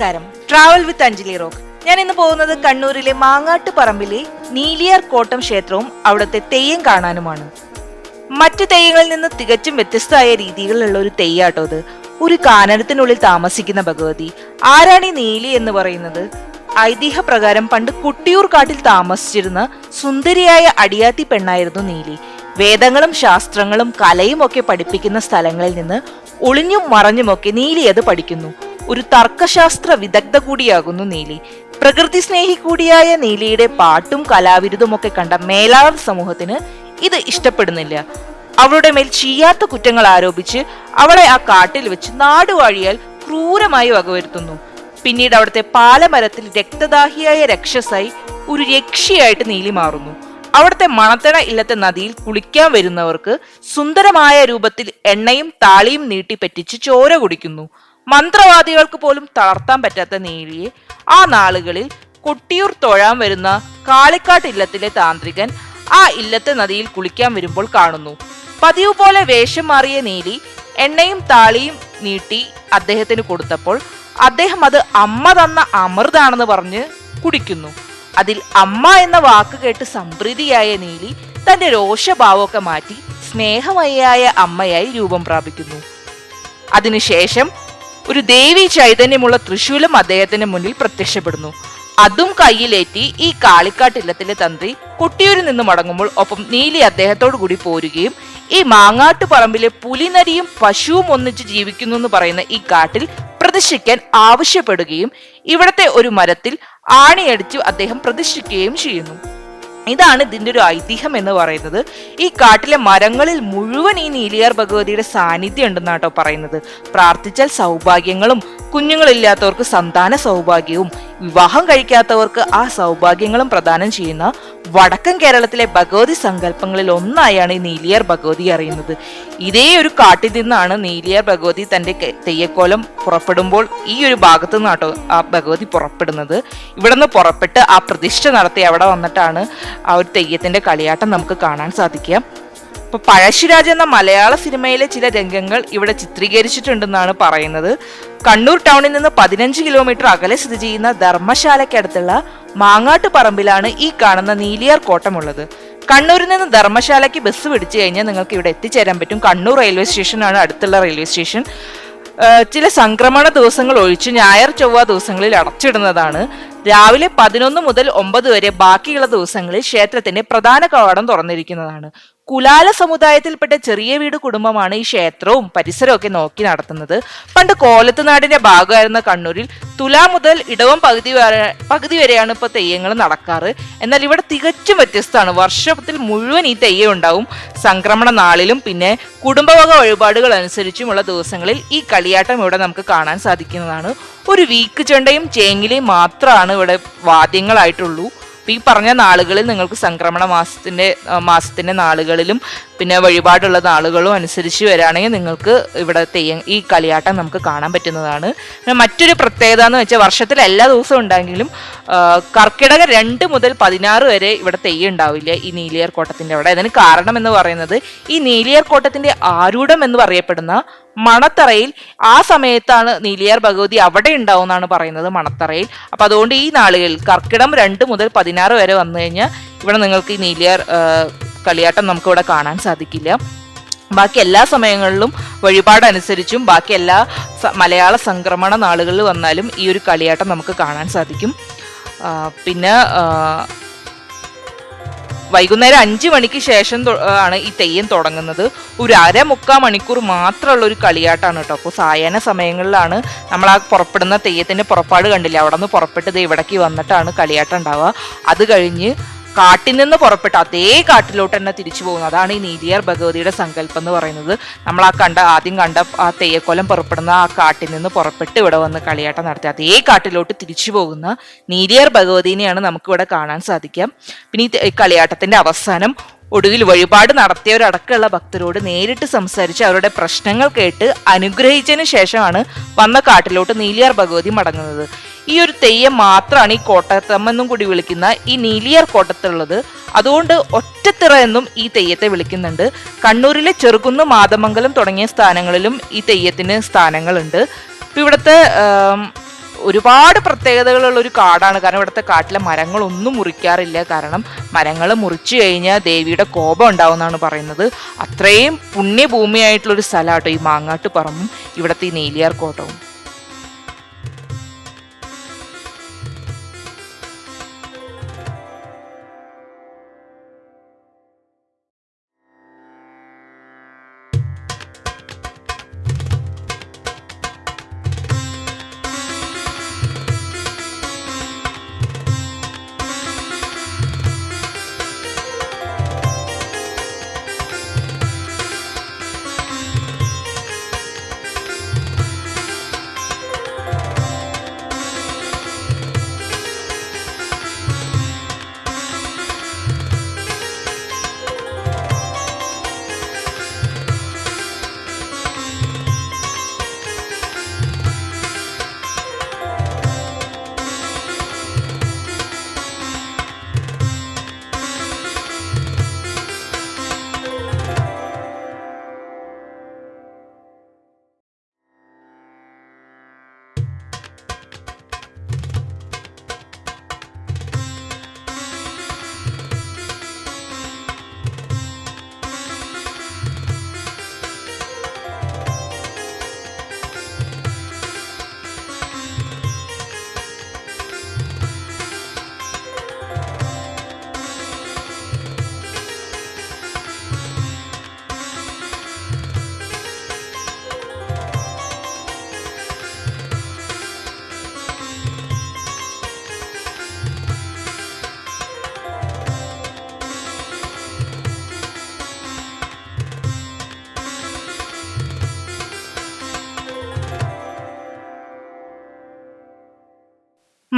നമസ്കാരം. Travel with Anjali rock. ഞാൻ ഇന്ന് പോകുന്നത് കണ്ണൂരിലെ മാങ്ങാട്ട് പറമ്പിലെ നീലിയർ കോട്ടം ക്ഷേത്രവും അവിടുത്തെ തെയ്യം കാണാനുമാണ്. മറ്റു തെയ്യങ്ങളിൽ നിന്ന് തികച്ചും വ്യത്യസ്തമായ രീതികളിലുള്ള ഒരു തെയ്യാട്ടോ അത് ഒരു കാനനത്തിനുള്ളിൽ താമസിക്കുന്ന ഭഗവതി. ആരാണ് ഈ നീലി എന്ന് പറയുന്നത്? ഐതിഹ്യ പ്രകാരം പണ്ട് കുട്ടിയൂർ കാട്ടിൽ താമസിച്ചിരുന്ന സുന്ദരിയായ അടിയാത്തി പെണ്ണായിരുന്നു നീലി. വേദങ്ങളും ശാസ്ത്രങ്ങളും കലയും ഒക്കെ പഠിപ്പിക്കുന്ന സ്ഥലങ്ങളിൽ നിന്ന് ഒളിഞ്ഞും മറഞ്ഞുമൊക്കെ നീലി അത് പഠിക്കുന്നു. ഒരു തർക്കശാസ്ത്ര വിദഗ്ധ കൂടിയാകുന്നു നീലി. പ്രകൃതി സ്നേഹി കൂടിയായ നീലിയുടെ പാട്ടും കലാവിരുതുമൊക്കെ കണ്ട മേലാളർ സമൂഹത്തിന് ഇത് ഇഷ്ടപ്പെടുന്നില്ല. അവളുടെ മേൽ ചെയ്യാത്ത കുറ്റങ്ങൾ ആരോപിച്ച് അവളെ ആ കാട്ടിൽ വെച്ച് നാടുവാഴിയാൽ ക്രൂരമായി വകവരുത്തുന്നു. പിന്നീട് അവിടുത്തെ പാലമരത്തിൽ രക്തദാഹിയായ രക്ഷസായി ഒരു രക്ഷിയായിട്ട് നീലി മാറുന്നു. അവിടുത്തെ മണത്തണ ഇല്ലത്തെ നദിയിൽ കുളിക്കാൻ വരുന്നവർക്ക് സുന്ദരമായ രൂപത്തിൽ എണ്ണയും താളിയും നീട്ടി പറ്റിച്ച് ചോര കുടിക്കുന്നു. മന്ത്രവാദികൾക്ക് പോലും തളർത്താൻ പറ്റാത്ത നീലിയെ ആ നാളുകളിൽ കൊട്ടിയൂർ തൊഴാൻ വരുന്ന കാളിക്കാട്ട് ഇല്ലത്തിലെ താന്ത്രികൻ ആ ഇല്ലത്തെ നദിയിൽ കുളിക്കാൻ വരുമ്പോൾ കാണുന്നു. പതിവ് പോലെ വേഷം മാറിയ നീലി എണ്ണയും താളിയും നീട്ടി അദ്ദേഹത്തിന് കൊടുത്തപ്പോൾ അദ്ദേഹം അത് അമ്മ തന്ന അമൃതാണെന്ന് പറഞ്ഞ് കുടിക്കുന്നു. അതിൽ അമ്മ എന്ന വാക്ക് കേട്ട് സംപ്രീതിയായ നീലി തന്റെ രോഷഭാവമൊക്കെ മാറ്റി സ്നേഹമയായ അമ്മയായി രൂപം പ്രാപിക്കുന്നു. അതിനുശേഷം ഒരു ദേവി ചൈതന്യമുള്ള തൃശൂലം അദ്ദേഹത്തിന് മുന്നിൽ പ്രത്യക്ഷപ്പെടുന്നു. അതും കയ്യിലേറ്റി ഈ കാളിക്കാട്ടില്ലത്തിലെ തന്ത്രി കുട്ടിയൂരിൽ നിന്ന് മടങ്ങുമ്പോൾ ഒപ്പം നീലി അദ്ദേഹത്തോടു കൂടി പോരുകയും ഈ മാങ്ങാട്ട് പറമ്പിലെ പുലിനരിയും പശുവും ഒന്നിച്ച് ജീവിക്കുന്നു എന്ന് പറയുന്ന ഈ കാട്ടിൽ പ്രതിഷ്ഠിക്കാൻ ആവശ്യപ്പെടുകയും ഇവിടത്തെ ഒരു മരത്തിൽ ആണിയടിച്ചു അദ്ദേഹം പ്രതിഷ്ഠിക്കുകയും ചെയ്യുന്നു. ഇതാണ് ഇതിന്റെ ഒരു ഐതിഹ്യം എന്ന് പറയുന്നത്. ഈ കാട്ടിലെ മരങ്ങളിൽ മുഴുവൻ ഈ നീലിയാർ ഭഗവതിയുടെ സാന്നിധ്യം ഉണ്ടെന്നാട്ടോ പറയുന്നത്. പ്രാർത്ഥിച്ചാൽ സൗഭാഗ്യങ്ങളും കുഞ്ഞുങ്ങളില്ലാത്തവർക്ക് സന്താന സൗഭാഗ്യവും വിവാഹം കഴിക്കാത്തവർക്ക് ആ സൗഭാഗ്യങ്ങളും പ്രദാനം ചെയ്യുന്ന വടക്കൻ കേരളത്തിലെ ഭഗവതി സങ്കല്പങ്ങളിൽ ഒന്നായാണ് ഈ നീലിയാർ ഭഗവതി അറിയുന്നത്. ഇതേ ഒരു കാട്ടിൽ നിന്നാണ് നീലിയർ ഭഗവതി തന്റെ തെയ്യക്കോലം പുറപ്പെടുമ്പോൾ ഈ ഒരു ഭാഗത്തു നിന്നാട്ടോ ആ ഭഗവതി പുറപ്പെടുന്നത്. ഇവിടെ നിന്ന് പുറപ്പെട്ട് ആ പ്രതിഷ്ഠ നടത്തി അവിടെ വന്നിട്ടാണ് ആ ഒരു തെയ്യത്തിന്റെ കളിയാട്ടം നമുക്ക് കാണാൻ സാധിക്കുക. ഇപ്പൊ പഴശ്ശിരാജ് എന്ന മലയാള സിനിമയിലെ ചില രംഗങ്ങൾ ഇവിടെ ചിത്രീകരിച്ചിട്ടുണ്ടെന്നാണ് പറയുന്നത്. കണ്ണൂർ ടൗണിൽ നിന്ന് പതിനഞ്ച് കിലോമീറ്റർ അകലെ സ്ഥിതി ചെയ്യുന്ന ധർമ്മശാലയ്ക്കടുത്തുള്ള മാങ്ങാട്ട് പറമ്പിലാണ് ഈ കാണുന്ന നീലിയാർ കോട്ടമുള്ളത്. കണ്ണൂരിൽ നിന്ന് ധർമ്മശാലയ്ക്ക് ബസ് പിടിച്ചു കഴിഞ്ഞാൽ നിങ്ങൾക്ക് ഇവിടെ എത്തിച്ചേരാൻ പറ്റും. കണ്ണൂർ റെയിൽവേ സ്റ്റേഷനാണ് അടുത്തുള്ള റെയിൽവേ സ്റ്റേഷൻ. ചില സംക്രമണ ദിവസങ്ങൾ ഒഴിച്ച് ഞായർ ചൊവ്വ ദിവസങ്ങളിൽ അടച്ചിടുന്നതാണ്. രാവിലെ പതിനൊന്ന് മുതൽ ഒമ്പത് വരെ ബാക്കിയുള്ള ദിവസങ്ങളിൽ ക്ഷേത്രത്തിന്റെ പ്രധാന കവാടം തുറന്നിരിക്കുന്നതാണ്. കുലാല സമുദായത്തിൽപ്പെട്ട ചെറിയ വീട് കുടുംബമാണ് ഈ ക്ഷേത്രവും പരിസരവും ഒക്കെ നോക്കി നടത്തുന്നത്. പണ്ട് കോലത്തുനാടിന്റെ ഭാഗമായിരുന്ന കണ്ണൂരിൽ തുലാ മുതൽ ഇടവം പകുതി വരെ പകുതി വരെയാണ് ഇപ്പോൾ തെയ്യങ്ങൾ നടക്കാറ്. എന്നാൽ ഇവിടെ തികച്ചും വ്യത്യസ്തമാണ്. വർഷത്തിൽ മുഴുവൻ ഈ തെയ്യം ഉണ്ടാവും. സംക്രമണ നാളിലും പിന്നെ കുടുംബവക വഴിപാടുകൾ അനുസരിച്ചുമുള്ള ദിവസങ്ങളിൽ ഈ കളിയാട്ടം ഇവിടെ നമുക്ക് കാണാൻ സാധിക്കുന്നതാണ്. ഒരു വീക്ക് ചെണ്ടയും ചേങ്ങിലയും മാത്രമാണ് ഇവിടെ വാദ്യങ്ങളായിട്ടുള്ളൂ. അപ്പൊ ഈ പറഞ്ഞ നാളുകളിൽ നിങ്ങൾക്ക് സംക്രമണ മാസത്തിന്റെ മാസത്തിന്റെ നാളുകളിലും പിന്നെ വഴിപാടുള്ള നാളുകളും അനുസരിച്ച് വരാണെങ്കിൽ നിങ്ങൾക്ക് ഇവിടെ തെയ്യം ഈ കളിയാട്ടം നമുക്ക് കാണാൻ പറ്റുന്നതാണ്. പിന്നെ മറ്റൊരു പ്രത്യേകത എന്ന് വെച്ചാൽ വർഷത്തിൽ എല്ലാ ദിവസവും ഉണ്ടെങ്കിലും കർക്കിടക രണ്ട് മുതൽ പതിനാറ് വരെ ഇവിടെ തെയ്യം ഉണ്ടാവില്ല ഈ നീലിയർ കോട്ടത്തിന്റെ അവിടെ. അതിന് കാരണം എന്ന് പറയുന്നത് ഈ നീലിയർ കോട്ടത്തിന്റെ ആരൂഢം എന്ന് പറയപ്പെടുന്ന മണത്തറയിൽ ആ സമയത്താണ് നീലിയാർ ഭഗവതി അവിടെ ഉണ്ടാവുമെന്നാണ് പറയുന്നത് മണത്തറയിൽ. അപ്പൊ അതുകൊണ്ട് ഈ നാളുകളിൽ കർക്കിടം രണ്ട് മുതൽ പതിനാറ് വരെ വന്നു കഴിഞ്ഞാൽ ഇവിടെ നിങ്ങൾക്ക് ഈ നീലിയാർ കളിയാട്ടം നമുക്ക് ഇവിടെ കാണാൻ സാധിക്കില്ല. ബാക്കി എല്ലാ സമയങ്ങളിലും വഴിപാടനുസരിച്ചും ബാക്കി എല്ലാ മലയാള സംക്രമണ നാളുകളിൽ വന്നാലും ഈ ഒരു കളിയാട്ടം നമുക്ക് കാണാൻ സാധിക്കും. പിന്നെ വൈകുന്നേരം അഞ്ചു മണിക്ക് ശേഷം ആണ് ഈ തെയ്യം തുടങ്ങുന്നത്. ഒരു അര മുക്കാ മണിക്കൂർ മാത്രമുള്ള ഒരു കളിയാട്ടാണ് കേട്ടോ. അപ്പോൾ സായാഹ്ന സമയങ്ങളിലാണ് നമ്മൾ ആ പുറപ്പെടുന്ന തെയ്യത്തിന്റെ പുറപ്പാട് കണ്ടില്ല? അവിടെ നിന്ന് പുറപ്പെട്ടത് ഇവിടേക്ക് വന്നിട്ടാണ് കളിയാട്ടം ഉണ്ടാവുക. അത് കഴിഞ്ഞ് കാട്ടിൽ നിന്ന് പുറപ്പെട്ട അതേ കാട്ടിലോട്ട് തന്നെ തിരിച്ചു പോകുന്നു. അതാണ് ഈ നീലിയാർ ഭഗവതിയുടെ സങ്കല്പം എന്ന് പറയുന്നത്. നമ്മൾ ആ കണ്ട ആദ്യം കണ്ട ആ തെയ്യക്കൊലം പുറപ്പെടുന്ന ആ കാട്ടിൽ നിന്ന് പുറപ്പെട്ട് ഇവിടെ വന്ന് കളിയാട്ടം നടത്തി അതേ കാട്ടിലോട്ട് തിരിച്ചു പോകുന്ന നീലിയാർ ഭഗവതിനെയാണ് നമുക്ക് ഇവിടെ കാണാൻ സാധിക്കാം. പിന്നെ ഈ കളിയാട്ടത്തിന്റെ അവസാനം ഒടുവിൽ വഴിപാട് നടത്തിയവരടക്കമുള്ള ഭക്തരോട് നേരിട്ട് സംസാരിച്ച് അവരുടെ പ്രശ്നങ്ങൾ കേട്ട് അനുഗ്രഹിച്ചതിന് ശേഷമാണ് വന്ന കാട്ടിലോട്ട് നീലിയാർ ഭഗവതി മടങ്ങുന്നത്. ഈ ഒരു തെയ്യം മാത്രമാണ് ഈ കോട്ടത്തമ്മെന്നും കൂടി വിളിക്കുന്ന ഈ നീലിയർ കോട്ടത്തുള്ളത് അതുകൊണ്ട് ഒറ്റത്തിറ എന്നും ഈ തെയ്യത്തെ വിളിക്കുന്നുണ്ട്. കണ്ണൂരിലെ ചെറുകുന്ന് മാതമംഗലം തുടങ്ങിയ സ്ഥാനങ്ങളിലും ഈ തെയ്യത്തിന് സ്ഥാനങ്ങളുണ്ട്. ഇപ്പം ഇവിടുത്തെ ഒരുപാട് പ്രത്യേകതകളുള്ള ഒരു കാടാണ്. കാരണം ഇവിടുത്തെ കാട്ടിലെ മരങ്ങളൊന്നും മുറിക്കാറില്ല. കാരണം മരങ്ങൾ മുറിച്ചു കഴിഞ്ഞാൽ ദേവിയുടെ കോപം ഉണ്ടാവുമെന്നാണ് പറയുന്നത്. അത്രയും പുണ്യഭൂമിയായിട്ടുള്ളൊരു സ്ഥലമാട്ടോ ഈ മാങ്ങാട്ട് പറമ്പും ഇവിടുത്തെ ഈ നീലിയാർ കോട്ടവും.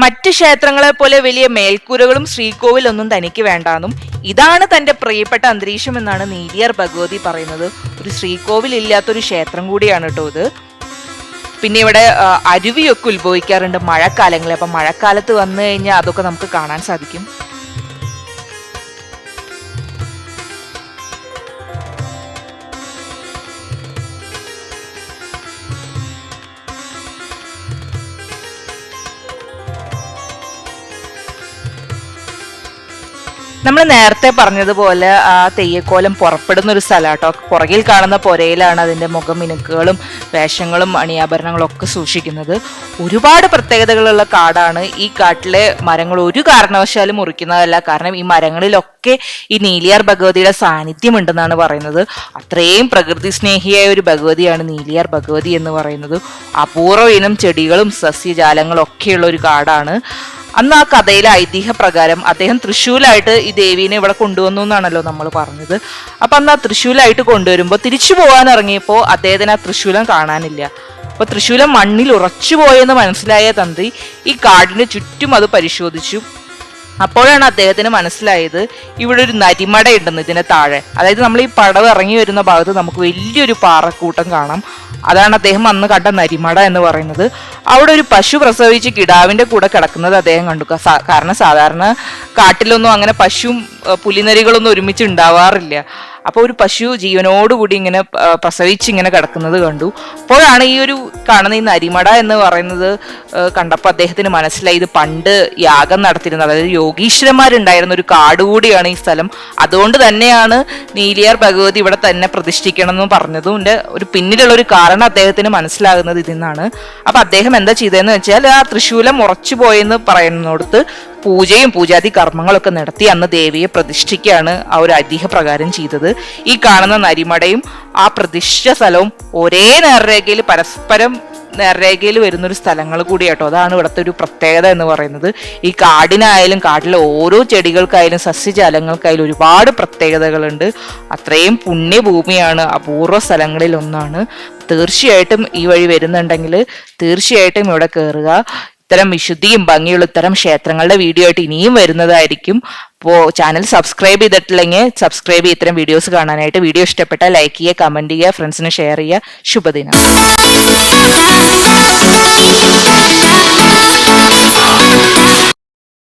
മറ്റ് ക്ഷേത്രങ്ങളെ പോലെ വലിയ മേൽക്കൂരകളും ശ്രീകോവിലൊന്നും തനിക്ക് വേണ്ടാന്നും ഇതാണ് തന്റെ പ്രിയപ്പെട്ട അന്തരീക്ഷം എന്നാണ് നീലിയർ ഭഗവതി പറയുന്നത്. ഒരു ശ്രീകോവിൽ ഇല്ലാത്തൊരു ക്ഷേത്രം കൂടിയാണ് കേട്ടോ ഇത്. പിന്നെ ഇവിടെ അരുവിയൊക്കെ ഉത്ഭവിക്കാറുണ്ട് മഴക്കാലങ്ങളിൽ അപ്പം മഴക്കാലത്ത് വന്നു കഴിഞ്ഞാൽ അതൊക്കെ നമുക്ക് കാണാൻ സാധിക്കും. നമ്മൾ നേരത്തെ പറഞ്ഞതുപോലെ ആ തെയ്യക്കോലം പുറപ്പെടുന്ന ഒരു സ്ഥലമാട്ടോ പുറകിൽ കാണുന്ന പുരയിലാണ് അതിന്റെ മുഖം മിനുക്കുകളും വേഷങ്ങളും അണിയാഭരണങ്ങളും ഒക്കെ സൂക്ഷിക്കുന്നത്. ഒരുപാട് പ്രത്യേകതകളുള്ള കാടാണ്. ഈ കാട്ടിലെ മരങ്ങൾ ഒരു കാരണവശാലും മുറിക്കുന്നതല്ല. കാരണം ഈ മരങ്ങളിലൊക്കെ ഈ നീലിയാർ ഭഗവതിയുടെ സാന്നിധ്യം ഉണ്ടെന്നാണ് പറയുന്നത്. അത്രയും പ്രകൃതി സ്നേഹിയായ ഒരു ഭഗവതിയാണ് നീലിയാർ ഭഗവതി എന്ന് പറയുന്നത്. അപൂർവ ഇനം ചെടികളും സസ്യജാലങ്ങളും ഒക്കെയുള്ള ഒരു കാടാണ്. അന്ന് ആ കഥയിലെ ഐതിഹ്യപ്രകാരം അദ്ദേഹം തൃശ്ശൂലായിട്ട് ഈ ദേവീനെ ഇവിടെ കൊണ്ടുവന്നു എന്നാണല്ലോ നമ്മൾ പറഞ്ഞത്. അപ്പൊ അന്ന് ആ തൃശ്ശൂലായിട്ട് കൊണ്ടുവരുമ്പോൾ തിരിച്ചു പോകാൻ ഇറങ്ങിയപ്പോൾ അദ്ദേഹത്തിന് ആ തൃശ്ശൂലം കാണാനില്ല. അപ്പോൾ തൃശ്ശൂലം മണ്ണിൽ ഉറച്ചു പോയെന്ന് മനസ്സിലായ തന്ത്രി ഈ കാടിന് ചുറ്റും അത് പരിശോധിച്ചു. അപ്പോഴാണ് അദ്ദേഹത്തിന് മനസ്സിലായത് ഇവിടെ ഒരു നരിമട ഉണ്ടെന്ന് ഇതിന് താഴെ. അതായത് നമ്മൾ ഈ പടവ് ഇറങ്ങി വരുന്ന ഭാഗത്ത് നമുക്ക് വലിയൊരു പാറക്കൂട്ടം കാണാം. അതാണ് അദ്ദേഹം അന്ന് കണ്ട നരിമട എന്ന് പറയുന്നത്. അവിടെ ഒരു പശു പ്രസവിച്ച് കിടാവിന്റെ കൂടെ കിടക്കുന്നത് അദ്ദേഹം കണ്ടു. കാരണം സാധാരണ കാട്ടിലൊന്നും അങ്ങനെ പശുവും പുലിനരികളൊന്നും ഒരുമിച്ച് ഉണ്ടാവാറില്ല. അപ്പൊ ഒരു പശു ജീവനോടുകൂടി ഇങ്ങനെ പ്രസവിച്ച് ഇങ്ങനെ കിടക്കുന്നത് കണ്ടു. അപ്പോഴാണ് ഈ ഒരു കാണുന്ന ഈ നരിമട എന്ന് പറയുന്നത് കണ്ടപ്പോൾ അദ്ദേഹത്തിന് മനസ്സിലായി. ഇത് പണ്ട് യാഗം നടത്തിയിരുന്നത് അതായത് യോഗീശ്വരന്മാരുണ്ടായിരുന്ന ഒരു കാട് കൂടിയാണ് ഈ സ്ഥലം. അതുകൊണ്ട് തന്നെയാണ് നീലിയാർ ഭഗവതി ഇവിടെ തന്നെ പ്രതിഷ്ഠിക്കണം എന്ന് പറഞ്ഞതും ഒരു പിന്നിലുള്ള ഒരു കാരണം അദ്ദേഹത്തിന് മനസ്സിലാകുന്നത് ഇതിൽ നിന്നാണ്. അപ്പൊ അദ്ദേഹം എന്താ ചെയ്തതെന്ന് വെച്ചാൽ ആ തൃശൂലം ഉറച്ചു പോയെന്ന് പറയുന്നിടത്ത് പൂജയും പൂജാതി കർമ്മങ്ങളൊക്കെ നടത്തി അന്ന് ദേവിയെ പ്രതിഷ്ഠിക്കുകയാണ് ആ ഒരു ഐതിഹ്യ പ്രകാരം ചെയ്തത്. ഈ കാണുന്ന നരിമടയും ആ പ്രതിഷ്ഠ സ്ഥലവും ഒരേ നേർരേഖയിൽ പരസ്പരം നേർരേഖയിൽ വരുന്നൊരു സ്ഥലങ്ങൾ കൂടി കേട്ടോ അതാണ് ഇവിടുത്തെ ഒരു പ്രത്യേകത എന്ന് പറയുന്നത്. ഈ കാടിനായാലും കാട്ടിലെ ഓരോ ചെടികൾക്കായാലും സസ്യജാലങ്ങൾക്കായാലും ഒരുപാട് പ്രത്യേകതകളുണ്ട്. അത്രയും പുണ്യഭൂമിയാണ് അപൂർവ സ്ഥലങ്ങളിൽ ഒന്നാണ് തീർച്ചയായിട്ടും ഈ വഴി വരുന്നുണ്ടെങ്കിൽ തീർച്ചയായിട്ടും ഇവിടെ കയറുക ഇത്തരം വിശുദ്ധിയും ഭംഗിയുള്ള ഇത്തരം ക്ഷേത്രങ്ങളുടെ വീഡിയോ ആയിട്ട് ഇനിയും വരുന്നതായിരിക്കും. അപ്പോൾ ചാനൽ സബ്സ്ക്രൈബ് ചെയ്തിട്ടില്ലെങ്കിൽ സബ്സ്ക്രൈബ് ചെയ്ത് ഇത്തരം വീഡിയോസ് കാണാനായിട്ട് വീഡിയോ ഇഷ്ടപ്പെട്ട ലൈക്ക് ചെയ്യുക കമന്റ് ചെയ്യുക ഫ്രണ്ട്സിന് ഷെയർ ചെയ്യുക. ശുഭദിനം.